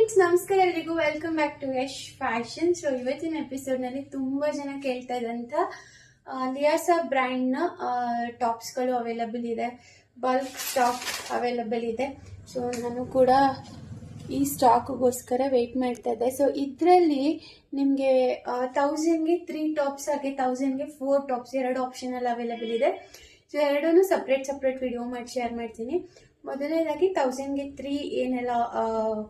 Friends, ನಮಸ್ಕಾರ. ಎಲ್ರಿಗೂ welcome back to Yash fashion. So ಇವತ್ತಿನ ಎಪಿಸೋಡ್ನಲ್ಲಿ ತುಂಬ ಜನ ಕೇಳ್ತಾ ಇದ್ದಂಥ ಲಿಯಾಸಾ ಬ್ರ್ಯಾಂಡ್ನ ಟಾಪ್ಸ್ಗಳು ಅವೈಲಬಲ್ ಇದೆ. ಬಲ್ಕ್ ಸ್ಟಾಕ್ ಅವೈಲಬಲ್ ಇದೆ. ಸೊ ನಾನು ಕೂಡ ಈ ಸ್ಟಾಕ್ಗೋಸ್ಕರ ವೆಯ್ಟ್ ಮಾಡ್ತಾ ಇದ್ದೆ. ಸೊ ಇದರಲ್ಲಿ ನಿಮಗೆ ತೌಸಂಡ್ಗೆ ತ್ರೀ ಟಾಪ್ಸ್ ಹಾಗೆ ತೌಸಂಡ್ಗೆ ಫೋರ್ ಟಾಪ್ಸ್ ಎರಡು ಆಪ್ಷನಲ್ಲಿ ಅವೈಲಬಲ್ ಇದೆ. ಸೊ ಎರಡೂ ಸಪ್ರೇಟ್ ಸಪ್ರೇಟ್ ವಿಡಿಯೋ ಮಾಡಿ ಶೇರ್ ಮಾಡ್ತೀನಿ. ಮೊದಲನೇದಾಗಿ ತೌಸಂಡ್ಗೆ ತ್ರೀ ಏನೆಲ್ಲ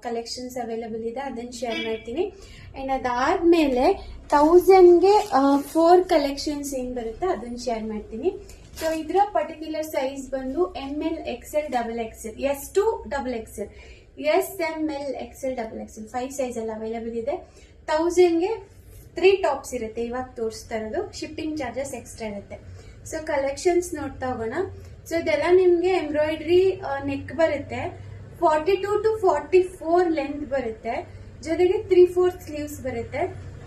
ಕಲೆಕ್ಷನ್ಸ್ ಅವೈಲಬಲ್ ಇದೆ ಅದನ್ನು ಶೇರ್ ಮಾಡ್ತೀನಿ. ಆ್ಯಂಡ್ ಅದಾದಮೇಲೆ ತೌಸಂಡ್ಗೆ ಫೋರ್ ಕಲೆಕ್ಷನ್ಸ್ ಏನು ಬರುತ್ತೆ ಅದನ್ನು ಶೇರ್ ಮಾಡ್ತೀನಿ. ಸೊ ಇದರ ಪರ್ಟಿಕ್ಯುಲರ್ ಸೈಜ್ ಬಂದು M L XL double XL S to double XL S M L XL double XL five size ಎಲ್ಲ ಅವೈಲಬಲ್ ಇದೆ. ತೌಸಂಡ್ಗೆ ತ್ರೀ ಟಾಪ್ಸ್ ಇರುತ್ತೆ ಇವಾಗ ತೋರಿಸ್ತಾ ಇರೋದು. ಶಿಫ್ಟಿಂಗ್ ಚಾರ್ಜಸ್ ಎಕ್ಸ್ಟ್ರಾ ಇರುತ್ತೆ. ಸೊ ಕಲೆಕ್ಷನ್ಸ್ ನೋಡ್ತಾ ಹೋಗೋಣ. ಸೊ ಇದೆಲ್ಲ ನಿಮಗೆ ಎಂಬ್ರಾಯ್ಡ್ರಿ ನೆಕ್ ಬರುತ್ತೆ. Forty two to forty four length ಬರುತ್ತೆ. ಜೊತೆಗೆ ತ್ರೀ ಫೋರ್ ಸ್ಲೀವ್ಸ್ ಬರುತ್ತೆ.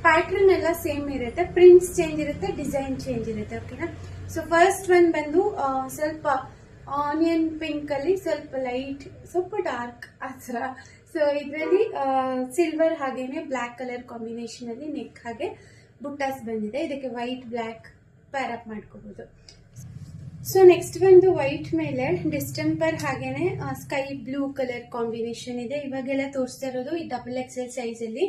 ಪ್ಯಾಟ್ರನ್ ಎಲ್ಲ ಸೇಮ್ ಇರುತ್ತೆ. ಪ್ರಿಂಟ್ಸ್ ಚೇಂಜ್ ಇರುತ್ತೆ ಡಿಸೈನ್ ಚೇಂಜ್ ಇರುತ್ತೆ ಓಕೆನಾ ಸೊ ಫಸ್ಟ್ ಒನ್ ಬಂದು ಸ್ವಲ್ಪ ಆನಿಯನ್ ಪಿಂಕ್ ಅಲ್ಲಿ, ಸ್ವಲ್ಪ ಲೈಟ್ ಸ್ವಲ್ಪ ಡಾರ್ಕ್ ಆ ಥರ. ಸೊ ಇದರಲ್ಲಿ ಸಿಲ್ವರ್ ಹಾಗೇನೆ ಬ್ಲ್ಯಾಕ್ ಕಲರ್ ಕಾಂಬಿನೇಷನ್ ಅಲ್ಲಿ ನೆಕ್ ಹಾಗೆ ಬುಟ್ಟಾಸ್ ಬಂದಿದೆ. ಇದಕ್ಕೆ ವೈಟ್ ಬ್ಲ್ಯಾಕ್ ಪ್ಯಾರ್ ಅಪ್ ಮಾಡ್ಕೋಬಹುದು ಸೊ ನೆಕ್ಸ್ಟ್ ಬಂದು ವೈಟ್ ಮೇಲೆ ಡಿಸ್ಟೆಂಪರ್ ಹಾಗೇನೆ ಸ್ಕೈ ಬ್ಲೂ ಕಲರ್ ಕಾಂಬಿನೇಷನ್ ಇದೆ. ಇವಾಗೆಲ್ಲ ತೋರಿಸ್ತಾ ಇರೋದು ಈ ಡಬಲ್ ಎಕ್ಸೆಲ್ ಸೈಜ್ ಅಲ್ಲಿ.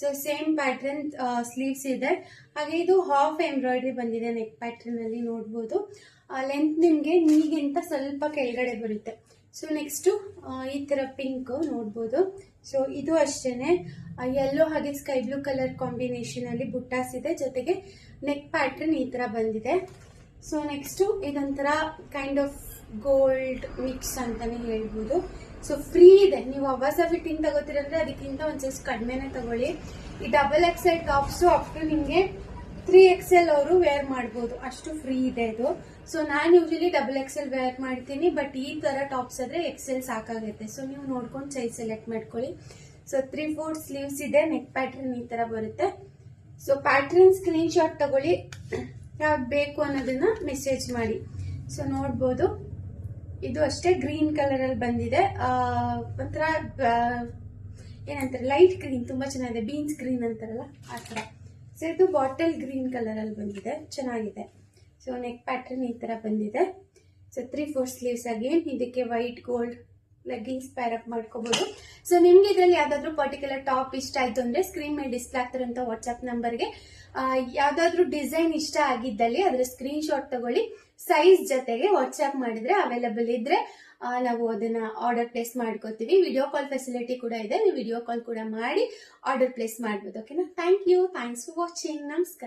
ಸೊ ಸೇಮ್ ಪ್ಯಾಟರ್ನ್ ಸ್ಲೀವ್ಸ್ ಇದೆ. ಹಾಗೆ ಇದು ಹಾಫ್ ಎಂಬ್ರಾಯ್ಡ್ರಿ ಬಂದಿದೆ ನೆಕ್ ಪ್ಯಾಟರ್ನ್ ಅಲ್ಲಿ ನೋಡ್ಬೋದು. ಲೆಂತ್ ನಿಮಗೆ ನೀಗಿಂತ ಸ್ವಲ್ಪ ಕೆಳಗಡೆ ಬರುತ್ತೆ. ಸೊ ನೆಕ್ಸ್ಟ್ ಈ ತರ ಪಿಂಕ್ ನೋಡ್ಬೋದು. ಸೊ ಇದು ಅಷ್ಟೇನೆ. ಯೆಲ್ಲೋ ಹಾಗೆ ಸ್ಕೈ ಬ್ಲೂ ಕಲರ್ ಕಾಂಬಿನೇಷನ್ ಅಲ್ಲಿ ಬುಟ್ಟಾಸ್ ಇದೆ. ಜೊತೆಗೆ ನೆಕ್ ಪ್ಯಾಟ್ರನ್ ಈ ತರ ಬಂದಿದೆ. ಸೊ ನೆಕ್ಸ್ಟು ಇದೊಂಥರ ಕೈಂಡ್ ಆಫ್ ಗೋಲ್ಡ್ ಮಿಕ್ಸ್ ಅಂತಾನೆ ಹೇಳ್ಬೋದು. ಸೊ ಫ್ರೀ ಇದೆ. ನೀವು ಅವಾಸ ಫಿಟ್ಟಿಂಗ್ ತಗೋತೀರಂದ್ರೆ ಅದಕ್ಕಿಂತ ಒಂಚೂರು ಕಡಿಮೆನೆ ತಗೊಳ್ಳಿ. ಈ double XL tops up to ನಿಮಗೆ ತ್ರೀ ಎಕ್ಸೆಲ್ ಅವರು ವೇರ್ ಮಾಡ್ಬೋದು. ಅಷ್ಟು ಫ್ರೀ ಇದೆ ಇದು. ಸೊ ನಾನು ಯೂಶಲಿ ಡಬಲ್ ಎಕ್ಸೆಲ್ ವೇರ್ ಮಾಡ್ತೀನಿ ಬಟ್ ಈ ತರ ಟಾಪ್ಸ್ ಆದ್ರೆ ಎಕ್ಸೆಲ್ ಸಾಕಾಗುತ್ತೆ. ಸೊ ನೀವು ನೋಡ್ಕೊಂಡು ಸೈಜ್ ಸೆಲೆಕ್ಟ್ ಮಾಡ್ಕೊಳ್ಳಿ. ಸೊ ತ್ರೀ ಫೋರ್ ಸ್ಲೀವ್ಸ್ ಇದೆ ನೆಕ್ ಪ್ಯಾಟ್ರನ್ ಈ ತರ ಬರುತ್ತೆ. ಸೊ ಪ್ಯಾಟರ್ನ್ ಸ್ಕ್ರೀನ್ ಶಾಟ್ ತಗೊಳ್ಳಿ. ಯಾವ್ದು ಬೇಕು ಅನ್ನೋದನ್ನ ಮೆಸೇಜ್ ಮಾಡಿ. ಸೊ ನೋಡ್ಬೋದು. ಇದು ಅಷ್ಟೇ ಗ್ರೀನ್ ಕಲರ್ ಅಲ್ಲಿ ಬಂದಿದೆ. ಒಂಥರ ಏನಂತಾರೆ ಲೈಟ್ ಗ್ರೀನ್ ತುಂಬಾ ಚೆನ್ನಾಗಿದೆ. ಬೀನ್ಸ್ ಗ್ರೀನ್ ಅಂತಾರಲ್ಲ, ಆ ಥರ ಸೊ ಇದು ಬಾಟಲ್ ಗ್ರೀನ್ ಕಲರ್ ಅಲ್ಲಿ ಬಂದಿದೆ. ಚೆನ್ನಾಗಿದೆ. ಸೊ ನೆಕ್ ಪ್ಯಾಟರ್ನ್ ಈ ತರ ಬಂದಿದೆ. So three four sleeves again ಇದಕ್ಕೆ white gold leggings pair up ಮಾಡ್ಕೋಬಹುದು ಸೊ ನಿಮ್ಗೆ ಇದರಲ್ಲಿ ಯಾವ್ದಾದ್ರು ಪರ್ಟಿಕ್ಯುಲರ್ ಟಾಪ್ ಇಷ್ಟ ಆಯ್ತು ಅಂದ್ರೆ ಸ್ಕ್ರೀನ್ ಮೇಲೆ ಡಿಸ್ಪ್ಲೇ ಆಗ್ತಿರೋಂಥ ವಾಟ್ಸ್ಆಪ್ ನಂಬರ್ಗೆ ಯಾವ್ದಾದ್ರು ಡಿಸೈನ್ ಇಷ್ಟ ಆಗಿದ್ದಲ್ಲಿ ಅದರ ಸ್ಕ್ರೀನ್ ಶಾಟ್ ತಗೊಳ್ಳಿ. ಸೈಜ್ ಜೊತೆಗೆ ವಾಟ್ಸ್ಆಪ್ ಮಾಡಿದ್ರೆ ಅವೈಲಬಲ್ ಇದ್ರೆ ನಾವು ಅದನ್ನ ಆರ್ಡರ್ ಪ್ಲೇಸ್ ಮಾಡ್ಕೋತೀವಿ. ವಿಡಿಯೋ ಕಾಲ್ ಫೆಸಿಲಿಟಿ ಕೂಡ ಇದೆ, ನೀವು ವಿಡಿಯೋ ಕಾಲ್ ಕೂಡ ಮಾಡಿ ಆರ್ಡರ್ ಪ್ಲೇಸ್ ಮಾಡ್ಬೋದು. ಓಕೆನಾ thank you thanks for watching ನಮಸ್ಕಾರ.